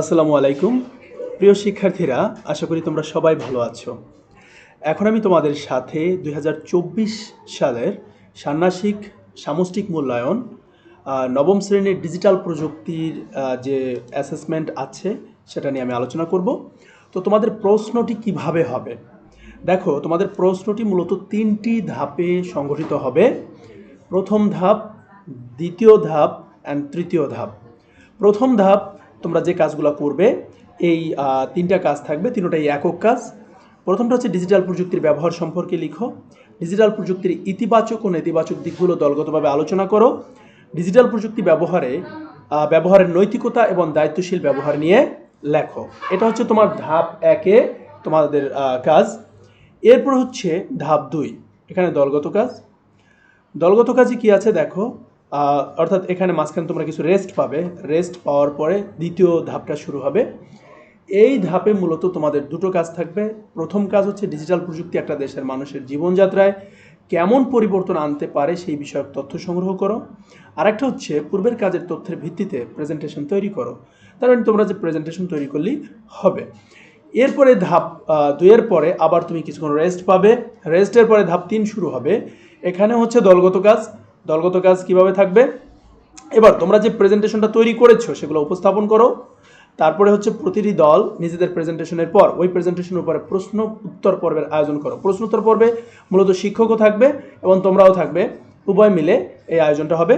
আসসালামু আলাইকুম। প্রিয় শিক্ষার্থীরা, আশা করি তোমরা সবাই ভালো আছো। এখন আমি তোমাদের সাথে দু হাজার চব্বিশ সালের ষান্মাসিক সামষ্টিক মূল্যায়ন নবম শ্রেণির ডিজিটাল প্রযুক্তির যে অ্যাসেসমেন্ট আছে, সেটা নিয়ে আমি আলোচনা করব। তো তোমাদের প্রশ্নটি কীভাবে হবে? দেখো, তোমাদের প্রশ্নটি মূলত তিনটি ধাপে সংগঠিত হবে। প্রথম ধাপ, দ্বিতীয় ধাপ অ্যান্ড তৃতীয় ধাপ। প্রথম ধাপ তোমরা যে কাজগুলো করবে, এই তিনটা কাজ থাকবে, তিনটাই একক কাজ। প্রথমটা হচ্ছে ডিজিটাল প্রযুক্তির ব্যবহার সম্পর্কে লিখো। ডিজিটাল প্রযুক্তির ইতিবাচক ও নেতিবাচক দিকগুলো দলগতভাবে আলোচনা করো। ডিজিটাল প্রযুক্তি ব্যবহারে ব্যবহারের নৈতিকতা এবং দায়িত্বশীল ব্যবহার নিয়ে লেখো। এটা হচ্ছে তোমার ধাপ একে তোমাদের কাজ। এরপর হচ্ছে ধাপ দুই, এখানে দলগত কাজ। দলগত কাজে কি আছে দেখো? অর্থাৎ এখানে মাঝখানে তোমরা কিছু রেস্ট পাবে। রেস্ট পাওয়ার পরে দ্বিতীয় ধাপটা শুরু হবে। এই ধাপে মূলত তোমাদের দুটো কাজ থাকবে। প্রথম কাজ হচ্ছে ডিজিটাল প্রযুক্তি একটা দেশের মানুষের জীবনযাত্রায় কেমন পরিবর্তন আনতে পারে সেই বিষয়ক তথ্য সংগ্রহ করো। আরেকটা হচ্ছে পূর্বের কাজের তথ্যের ভিত্তিতে প্রেজেন্টেশন তৈরি করো। তার মানে তোমরা যে প্রেজেন্টেশন তৈরি করলেই হবে। এরপরে ধাপ দুইয়ের পরে আবার তুমি কিছুক্ষণ রেস্ট পাবে। রেস্টের পরে ধাপ তিন শুরু হবে। এখানে হচ্ছে দলগত কাজ। দলগত কাজ কীভাবে থাকবে? এবার তোমরা যে প্রেজেন্টেশনটা তৈরি করেছ, সেগুলো উপস্থাপন করো। তারপরে হচ্ছে প্রতিটি দল নিজেদের প্রেজেন্টেশনের পর ওই প্রেজেন্টেশনের উপরে প্রশ্ন উত্তর পর্বের আয়োজন করো। প্রশ্ন উত্তর পর্বে মূলত শিক্ষকও থাকবে এবং তোমরাও থাকবে। উভয় মিলে এই আয়োজনটা হবে।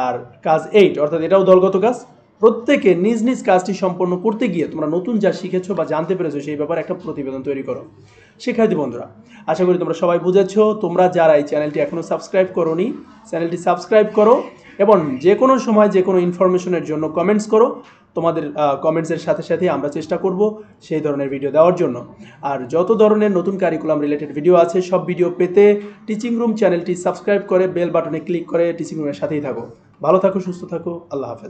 আর কাজ এইট অর্থাৎ এটাও দলগত কাজ। প্রত্যেকে নিজ নিজ কাজটি সম্পন্ন করতে গিয়ে তোমরা নতুন যা শিখেছো বা জানতে পেরেছ সেই ব্যাপারে একটা প্রতিবেদন তৈরি করো। শিক্ষার্থী বন্ধুরা। আশা করি তোমরা সবাই বুঝেছ, তোমরা যারা এই চ্যানেলটি এখনও সাবস্ক্রাইব করোনি, চ্যানেলটি সাবস্ক্রাইব করো এবং যে কোনো সময় যে কোনো ইনফরমেশনের জন্য কমেন্টস করো। তোমাদের কমেন্টসের সাথে সাথে আমরা চেষ্টা করব সেই ধরনের ভিডিও দেওয়ার জন্য। আর যত ধরনের নতুন কারিকুলাম রিলেটেড ভিডিও আছে, সব ভিডিও পেতে টিচিং রুম চ্যানেলটি সাবস্ক্রাইব করে বেল বাটনে ক্লিক করে টিচিং রুমের সাথেই থাকো। ভালো থাকো, সুস্থ থাকো, আল্লাহ হাফেজ।